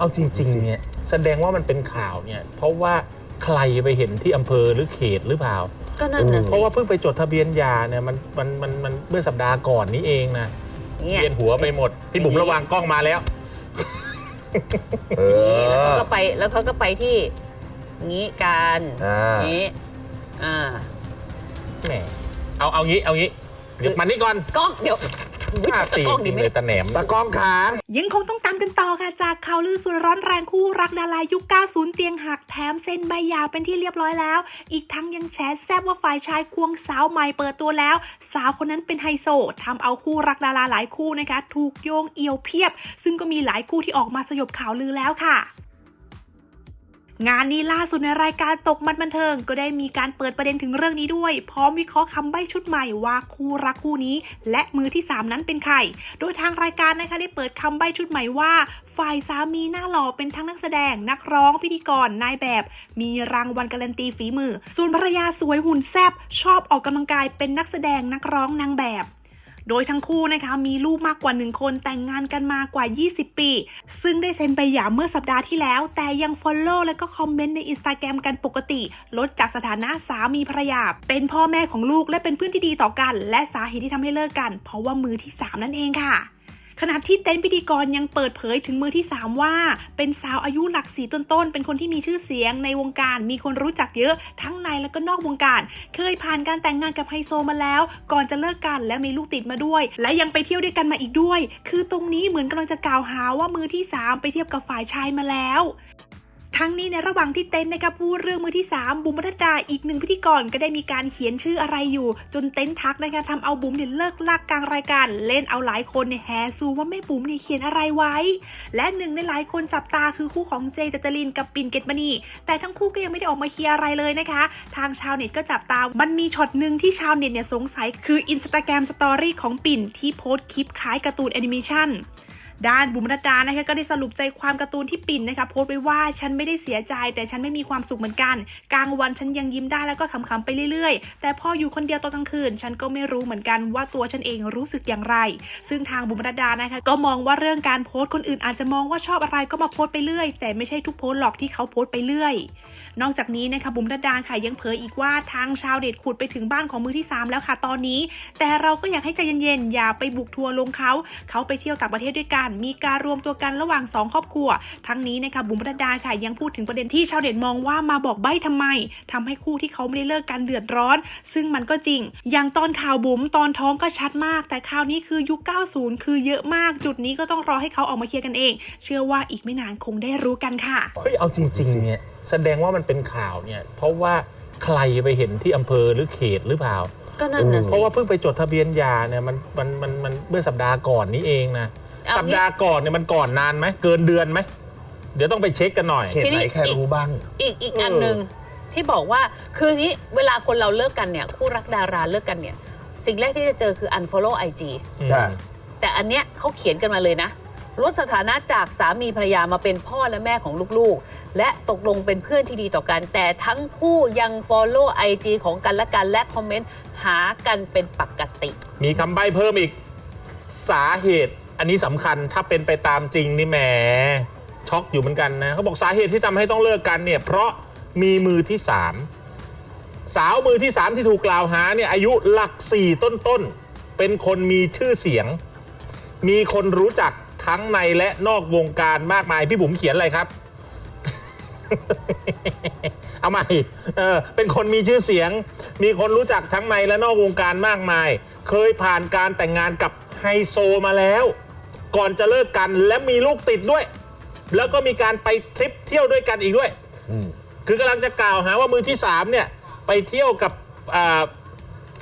เอาจริงๆเนี่ยแสดงว่ามันเป็นข่าวเนี่ยเพราะว่าใครไปเห็นที่อำเภอหรือเขตหรือเปล่า ก็นั่นน่ะเพสิราะว่าเพิ่งไปจดทะเบียนหย่าเนี่ยมันมันมันมันเมื่อสัปดาห์ก่อนนี้เองนะเนี่ย เวียนหัวไปหมด พี่บุ๋มระวังกล้องมาแล้ว เอแล้วอเขาก็ไปแล้วเขาก็ไปที่งี้การอ่างี้อ่าแหมเอาเอางี้เอางี้ เดี๋ยวมันนี่ก่อน กล้องเดี๋ยวอุ๊ย หน้าตะตีกล้องจดีริงไหมเลยตะแหนม ตะกล้องขา ยังคงต้องตามกันต่อค่ะจากข่าวลือสุดร้อนแรงคู่รักดารายุค 90 เตียงหักแถมเซ็นใบหย่าเป็นที่เรียบร้อยแล้ว อีกทั้งยังแชร์แซบว่าฝ่ายชายควงสาวใหม่เปิดตัวแล้ว สาวคนนั้นเป็นไฮโซทำเอาคู่รักดาราหลายคู่นะคะ ถูกโยงเอี่ยวเพียบ ซึ่งก็มีหลายคู่ที่ออกมาสยบข่าวลือแล้วค่ะ งานนี้ล่าสุดในรายการตกมันบันเทิง ก็ได้มีการเปิดประเด็นถึงเรื่องนี้ด้วย พร้อมวิเคราะห์คำใบ้ชุดใหม่ว่าคู่รักคู่นี้ และมือที่ 3 นั้นเป็นใคร โดยทางรายการนะคะได้เปิดคำใบ้ชุดใหม่ว่า ฝ่ายสามีหน้าหล่อเป็นทั้งนักแสดง นักร้องพิธีกรนายแบบ มีรางวัลการันตีฝีมือ ส่วนภรรยาสวยหุ่นแซบชอบออกกำลังกายเป็นนักแสดงนักร้องนางแบบ โดยทั้งคู่นะคะมีลูกมากกว่า 1 คนแต่งงานกันมากว่า 20 ปี ซึ่งได้เซ็นใบหย่าเมื่อสัปดาห์ที่แล้ว แต่ยังฟอลโล่และก็คอมเมนต์ในอินสตาแกรมกันปกติ ลดจากสถานะสามีภรรยา เป็นพ่อแม่ของลูกและเป็นเพื่อนที่ดีต่อกัน และสาเหตุที่ทำให้เลิกกัน เพราะว่ามือที่ 3 นั่นเองค่ะ ขณะที่เต็นท์พิธีกรยังเปิดเผยถึงมือที่ 3 ว่า เป็นสาวอายุหลักสีต้นๆ เป็นคนที่มีชื่อเสียงในวงการ มีคนรู้จักเยอะทั้งในและก็นอกวงการ เคยผ่านการแต่งงานกับไฮโซมาแล้ว ก่อนจะเลิกกันและมีลูกติดมาด้วย และยังไปเที่ยวด้วยกันมาอีกด้วย คือตรงนี้เหมือนกำลังจะกล่าวหาว่ามือที่ 3 ไปเทียบกับฝ่ายชายมาแล้ว ทั้งนี้ในระหว่างที่เต็นท์นะคะพูดเรื่องมือที่ 3 บุ๋มปนัดดาอีกหนึ่งพิธีกรก็ได้มีการเขียนชื่ออะไรอยู่ จนเต็นท์ทักนะคะทำเอาบุ๋มเนี่ยเลิกลากกลางรายการ เล่นเอาหลายคนเนี่ยแห่ซูว่าแม่บุ๋มเนี่ยเขียนอะไรไว้ และหนึ่งในหลายคนจับตาคือคู่ของเจเจตลินกับปิ่นเกตมณีแต่ทั้งคู่ก็ยังไม่ได้ออกมาเคลียร์อะไรเลยนะคะ ทางชาวเน็ตก็จับตา มันมีช็อตหนึ่งที่ชาวเน็ตเนี่ยสงสัยคืออินสตาแกรมสตอรี่ของปิ่นที่โพสต์คลิปคล้ายการ์ตูนแอนิเมชัน ด้านบุ๋มรดานะคะก็ได้สรุปใจความการ์ตูนที่ปิ่นนะคะโพสต์ไว้ว่าฉันไม่ได้เสียใจ แต่ฉันไม่มีความสุขเหมือนกัน กลางวันฉันยังยิ้มได้แล้วก็ขำๆไปเรื่อยๆ แต่พออยู่คนเดียวตอนกลางคืน ฉันก็ไม่รู้เหมือนกันว่าตัวฉันเองรู้สึกอย่างไร ซึ่งทางบุ๋มรดานะคะก็มองว่าเรื่องการโพสต์คนอื่นอาจจะมองว่าชอบอะไรก็มาโพสต์ไปเรื่อย แต่ไม่ใช่ทุกโพสต์หรอกที่เขาโพสต์ไปเรื่อย นอกจากนี้นะคะบุ๋มรัตดาค่ะยังเผยอีกว่าทางชาวเน็ตขุดไปถึงบ้านของมือที่ 3 แล้วค่ะตอนนี้ แต่เราก็อยากให้ใจเย็นๆอย่าไปบุกทัวร์ลงเขา เขาไปเที่ยวต่างประเทศด้วยกัน มีการรวมตัวกันระหว่าง 2 ครอบครัว ทั้งนี้นะคะบุ๋มรัตดาค่ะยังพูดถึงประเด็นที่ชาวเน็ตมองว่ามาบอกใบ้ทำไมทำให้คู่ที่เขาไม่ได้เลิกกันเดือดร้อน ซึ่งมันก็จริง อย่างตอนข่าวบุ๋มตอนท้องก็ชัดมาก แต่คราวนี้คือยุค 90 คือเยอะมากจุดนี้ก็ต้องรอให้เขาออกมาเคลียร์กันเอง เชื่อว่าอีกไม่นานคงได้รู้กันค่ะเฮ้ยเอาจริงๆเนี่ยแสดงว่ามันเป็นข่าวเนี่ย เพราะว่าใครไปเห็นที่อำเภอหรือเขตหรือเปล่า ก็นั่นน่ะเพสิ ราะว่าเพิ่งไปจดทะเบียนหย่าเนี่ยมันมันมันมันเมื่อสัปดาห์ก่อนนี้เองนะเอางี้ สัปดาห์ก่อนเนี่ยมันก่อนนานไหมเกินเดือนไหมเดี๋ยวต้องไปเช็คกันหน่อย เขตไหนใครรู้บ้าง อีกอีกเอออัอันหนึ่งที่บอกว่าคืออย่างนี้เวลาคนเราเลิกกันเนี่ย คู่รักดาราเลิกกันเนี่ย สิ่งแรกที่จะเจอคือ unfollow IG จ้ะ แต่อันเนี้ยเขาเขียนกันมาเลยนะ ลดสถานะจากสามีภรรยามาเป็นพ่อและแม่ของลูกๆ และตกลงเป็นเพื่อนที่ดีต่อกัน แต่ทั้งคู่ยัง follow IG ของกันและกันและคอมเมนต์หากันเป็นปกติ มีคำใบ้เพิ่มอีก สาเหตุ อันนี้สำคัญถ้าเป็นไปตามจริงนี่แหมช็อกอยู่เหมือนกันนะเขาบอกสาเหตุที่ทำให้ต้องเลิกกันเนี่ยเพราะมีมือที่สามสาวมือที่สามที่ถูกกล่าวหาเนี่ยอายุหลักสี่ต้นๆเป็นคนมีชื่อเสียง มีคนรู้จักทั้งในและนอกวงการมากมายพี่บุ๋มเขียนอะไรครับ เอาใหม่เออเป็นคนมีชื่อเสียง มีคนรู้จักทั้งในและนอกวงการมากมาย เคยผ่านการแต่งงานกับไฮโซมาแล้ว ก่อนจะเลิกกันและมีลูกติดด้วย แล้วก็มีการไปทริปเที่ยวด้วยกันอีกด้วยอืมคือกำลังจะกล่าวหาว่ามือที่สามเนี่ย ไปเที่ยวกับอ่า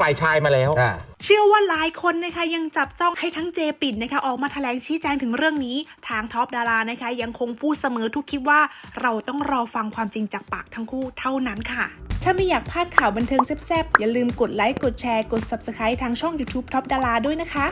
ฝ่ายชายมาแล้ว อ่า เชื่อว่าหลายคนนะคะยังจับจ้องให้ทั้งเจปิ่นนะคะออกมาแถลงชี้แจงถึงเรื่องนี้ ทางท็อปดารานะคะ ยังคงพูดเสมอทุกคลิปว่าเราต้องรอฟังความจริงจากปากทั้งคู่เท่านั้นค่ะ ถ้าไม่อยากพลาดข่าวบันเทิงแซ่บๆ อย่าลืมกดไลค์ กดแชร์ กด Subscribe ทางช่อง YouTube ท็อปดาราด้วยนะคะ